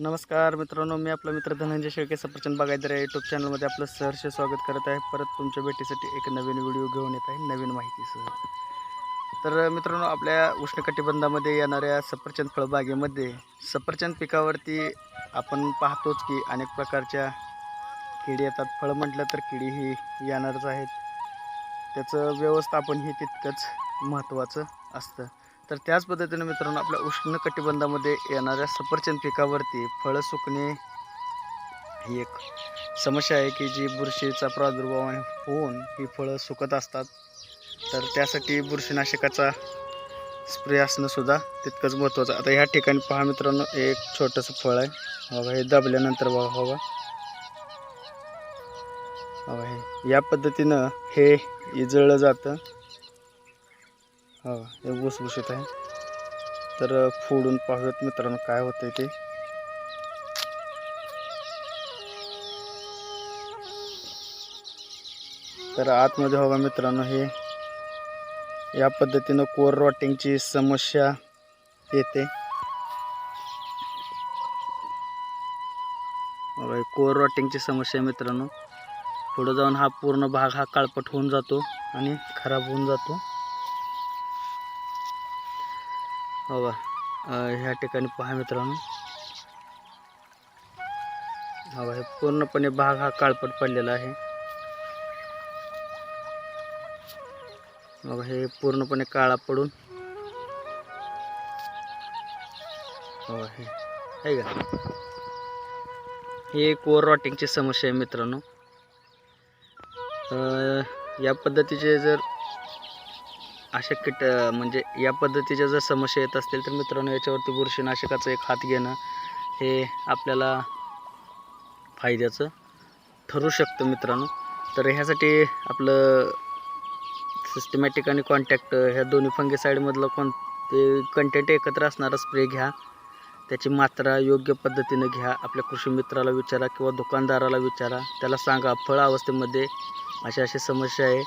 नमस्कार मित्रांनो मी आपला मित्र धनंजय शेळके सफरचंद बागायदार या यूट्यूब चॅनलमध्ये आपलं सहर्ष स्वागत करत आहे. परत तुमच्या भेटीसाठी एक नवीन व्हिडिओ घेऊन येत आहे नवीन माहितीसह. तर मित्रांनो आपल्या उष्णकटिबंधामध्ये येणाऱ्या सफरचंद फळबागेमध्ये सफरचंद पिकावरती आपण पाहतोच की अनेक प्रकारच्या किडी येतात. फळं म्हटलं तर किडी ही येणारच आहेत. त्याचं व्यवस्थापन हे तितकंच महत्त्वाचं असतं. तर त्याच पद्धतीने मित्रांनो आपल्या उष्णकटिबंधामध्ये येणाऱ्या सफरचंद पिकावरती फळं सुकणे ही एक समस्या आहे की जी बुरशीचा प्रादुर्भाव होऊन ही फळं सुकत असतात. तर त्यासाठी बुरशीनाशकाचा स्प्रे असणंसुद्धा तितकंच महत्त्वाचं. आता ह्या ठिकाणी पहा मित्रांनो एक छोटंसं फळ आहे. बघा हे दाबल्यानंतर बघा हवा बघा हे. या पद्धतीनं हे इजळलं जातं. हो हे भुसभुशीत आहे. तर फोडून पाहूयात मित्रांनो काय होतंय ते. तर आतमध्ये हवा मित्रांनो हे या पद्धतीनं कोर रॉटिंगची समस्या येते. कोर रॉटिंगची समस्या मित्रांनो. पुढं जाऊन हा पूर्ण भाग हा काळपट होऊन जातो आणि खराब होऊन जातो. बघा ह्या ठिकाणी पहा मित्रांनो. बघा हे पूर्णपणे भाग हा काळपट पडलेला आहे. बघा हे पूर्णपणे काळा पडून. हो हे आहे का? ही एक ओवर रॉटिंगची समस्या आहे मित्रांनो. या पद्धतीचे जर अशा किट म्हणजे या पद्धतीच्या जर समस्या येत असतील तर मित्रांनो याच्यावरती बुरशीनाशकाचं एक हात घेणं हे आपल्याला फायद्याचं ठरू शकतं मित्रांनो. तर ह्यासाठी आपलं सिस्टमॅटिक आणि कॉन्टॅक्ट ह्या दोन्ही फंगेसाईडमधलं कोणते कंटेंट एकत्र असणारा स्प्रे घ्या. त्याची मात्रा योग्य पद्धतीनं घ्या. आपल्या कृषी मित्राला विचारा किंवा दुकानदाराला विचारा. त्याला सांगा फळ अवस्थेमध्ये अशा अशी समस्या आहे.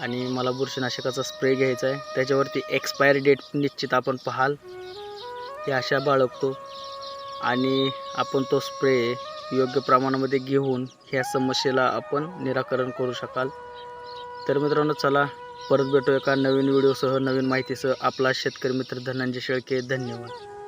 आणि मला बुरशीनाशकाचा स्प्रे घ्यायचा आहे. त्याच्यावरती एक्सपायरी डेट निश्चित आपण पाहाल. हे आशा बाळगतो. आणि आपण तो स्प्रे योग्य प्रमाणामध्ये घेऊन ह्या समस्येला आपण निराकरण करू शकाल. तर मित्रांनो चला परत भेटू एका नवीन व्हिडिओसह नवीन माहितीसह. आपला शेतकरी मित्र धनंजय शेळके धन्यवाद.